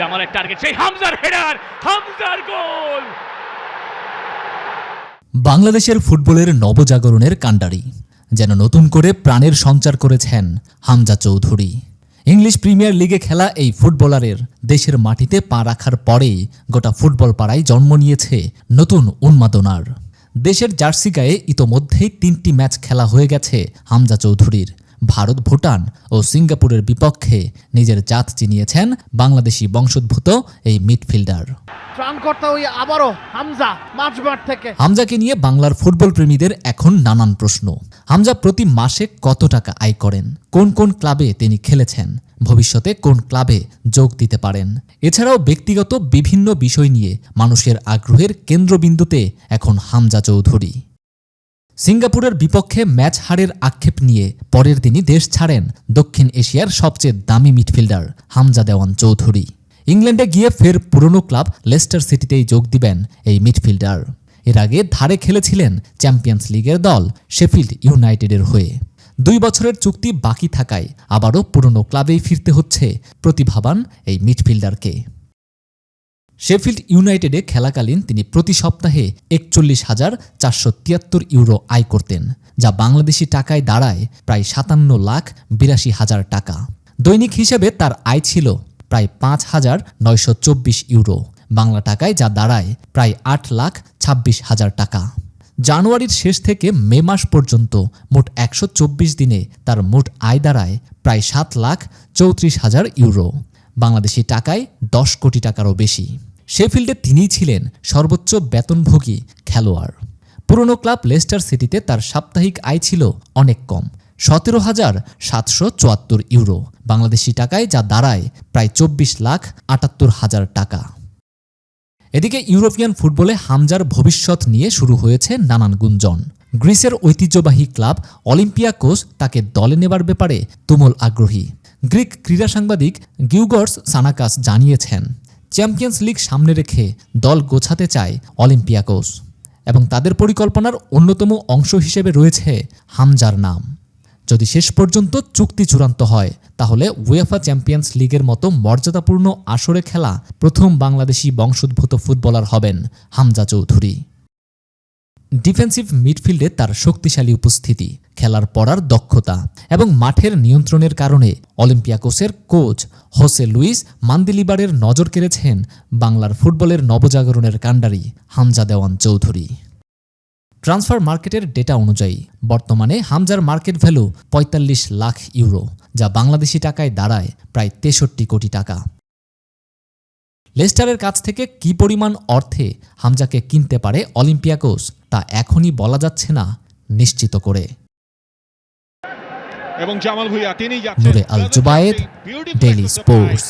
জামালের টার্গেট সেই হামজার হেডার হামজার গোল বাংলাদেশের ফুটবলের নবজাগরণের কাণ্ডারি, যেন নতুন করে প্রাণের সঞ্চার করেছেন হামজা চৌধুরী। ইংলিশ প্রিমিয়ার লিগে খেলা এই ফুটবলারের দেশের মাটিতে পা রাখার পরেই গোটা ফুটবল পাড়ায় জন্ম নিয়েছে নতুন উন্মাদনার। দেশের জার্সি গায়ে ইতোমধ্যেই তিনটি ম্যাচ খেলা হয়ে গেছে হামজা চৌধুরীর। ভারত ভুটান ও সিঙ্গাপুরের বিপক্ষে নিজের জাত চিনিয়েছেন বাংলাদেশি বংশোদ্ভূত এই মিডফিল্ডার। ত্রাণকর্তা ওই আবারও হামজা মাঠমাঠ থেকে। হামজাকে নিয়ে বাংলার ফুটবল প্রেমীদের এখন নানান প্রশ্ন। হামজা প্রতি মাসে কত টাকা আয় করেন? কোন কোন ক্লাবে তিনি খেলেছেন? ভবিষ্যতে কোন ক্লাবে যোগ দিতে পারেন? এছাড়াও ব্যক্তিগত বিভিন্ন বিষয় নিয়ে মানুষের আগ্রহের কেন্দ্রবিন্দুতে এখন হামজা চৌধুরী। সিঙ্গাপুরের বিপক্ষে ম্যাচ হারের আক্ষেপ নিয়ে পরের দিনই দেশ ছাড়েন দক্ষিণ এশিয়ার সবচেয়ে দামি মিডফিল্ডার হামজা দেওয়ান চৌধুরী। ইংল্যান্ডে গিয়ে ফের পুরনো ক্লাব লেস্টার সিটিতেই যোগ দিবেন এই মিডফিল্ডার। এর আগে ধারে খেলেছিলেন চ্যাম্পিয়ন্স লিগের দল শেফিল্ড ইউনাইটেডের হয়ে। দুই বছরের চুক্তি বাকি থাকায় আবারও পুরনো ক্লাবেই ফিরতে হচ্ছে প্রতিভাবান এই মিডফিল্ডারকে। শেফিল্ড ইউনাইটেডে খেলাকালীন তিনি প্রতি সপ্তাহে একচল্লিশ হাজার চারশো তিয়াত্তর ইউরো আয় করতেন, যা বাংলাদেশি টাকায় দাঁড়ায় প্রায় সাতান্ন লাখ বিরাশি হাজার টাকা। দৈনিক হিসেবে তার আয় ছিল প্রায় পাঁচ হাজার নয়শো চব্বিশ ইউরো, বাংলা টাকায় যা দাঁড়ায় প্রায় আট লাখ ছাব্বিশ হাজার টাকা। জানুয়ারির শেষ থেকে মে মাস পর্যন্ত মোট একশো চব্বিশ দিনে তার মোট আয় দাঁড়ায় প্রায় সাত লাখ চৌত্রিশ হাজার ইউরো, বাংলাদেশি টাকায় দশ কোটি টাকারও বেশি। শেফিল্ডে তিনিই ছিলেন সর্বোচ্চ বেতনভোগী খেলোয়াড়। পুরনো ক্লাব লেস্টার সিটিতে তার সাপ্তাহিক আয় ছিল অনেক কম, সতেরো হাজার সাতশো চুয়াত্তর ইউরো, বাংলাদেশি টাকায় যা দাঁড়ায় প্রায় চব্বিশ লাখ আটাত্তর হাজার টাকা। এদিকে ইউরোপিয়ান ফুটবলে হামজার ভবিষ্যৎ নিয়ে শুরু হয়েছে নানান গুঞ্জন। গ্রিসের ঐতিহ্যবাহী ক্লাব অলিম্পিয়াকোস তাকে দলে নেবার ব্যাপারে তুমুল আগ্রহী। গ্রিক ক্রীড়া সাংবাদিক গিউগর্স সানাকাস জানিয়েছেন চ্যাম্পিয়ন্স লিগ সামনে রেখে দল গোছাতে চায় অলিম্পিয়াকোস এবং তাদের পরিকল্পনার অন্যতম অংশ হিসেবে রয়েছে হামজার নাম। যদি শেষ পর্যন্ত চুক্তি চূড়ান্ত হয়, তাহলে উয়েফা চ্যাম্পিয়ন্স লিগের মতো মর্যাদাপূর্ণ আসরে খেলা প্রথম বাংলাদেশি বংশোদ্ভূত ফুটবলার হবেন হামজা চৌধুরী। ডিফেন্সিভ মিডফিল্ডে তার শক্তিশালী উপস্থিতি, খেলার পড়ার দক্ষতা এবং মাঠের নিয়ন্ত্রণের কারণে অলিম্পিয়াকোসের কোচ হোসে লুইস মান্দিলিবারের নজর কেড়েছেন বাংলার ফুটবলের নবজাগরণের কাণ্ডারি হামজা দেওয়ান চৌধুরী। ট্রান্সফার মার্কেটের ডেটা অনুযায়ী, বর্তমানে হামজার মার্কেট ভ্যালু ৪৫ লাখ ইউরো যা বাংলাদেশি টাকায় দাঁড়ায় প্রায় তেষট্টি কোটি টাকা। লেস্টারের কাছ থেকে কি পরিমাণ অর্থে হামজাকে কিনতে পারে অলিম্পিয়াকোস তা এখনই বলা যাচ্ছে না নিশ্চিত করে এবং জামাল ভুইয়া তিনি আল জুবায়েদ, ডেইলি স্পোর্টস।